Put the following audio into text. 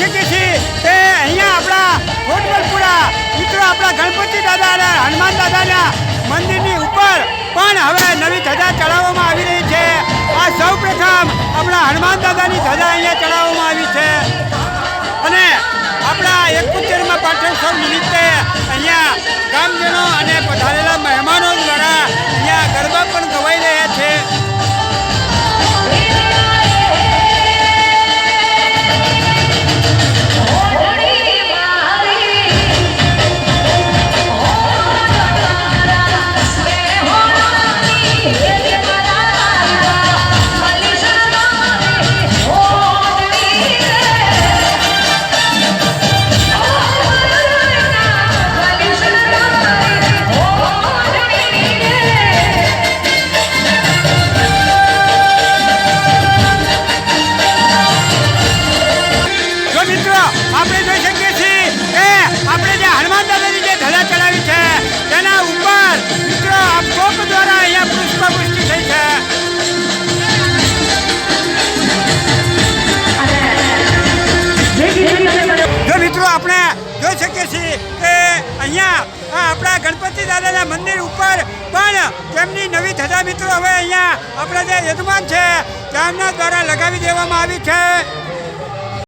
શકીએ છીએ તે અહીંયા આપણા કોટવલપુરા મિત્રો આપણા ગણપતિ દાદા અને હનુમાન દાદાના મંદિરની ઉપર પણ હવે નવી ધજા ચડાવવામાં આવી રહી છે. આ સૌ પ્રથમ આપણા હનુમાન દાદાની ધજા અહીંયા ચડાવવામાં આવી છે. અહીંયા આપણા ગણપતિ દાદાના મંદિર ઉપર પણ તેમની નવી ધજા મિત્રો હવે અહીંયા આપણા જે યજમાન છે, તેમના દ્વારા લગાવી દેવામાં આવી છે.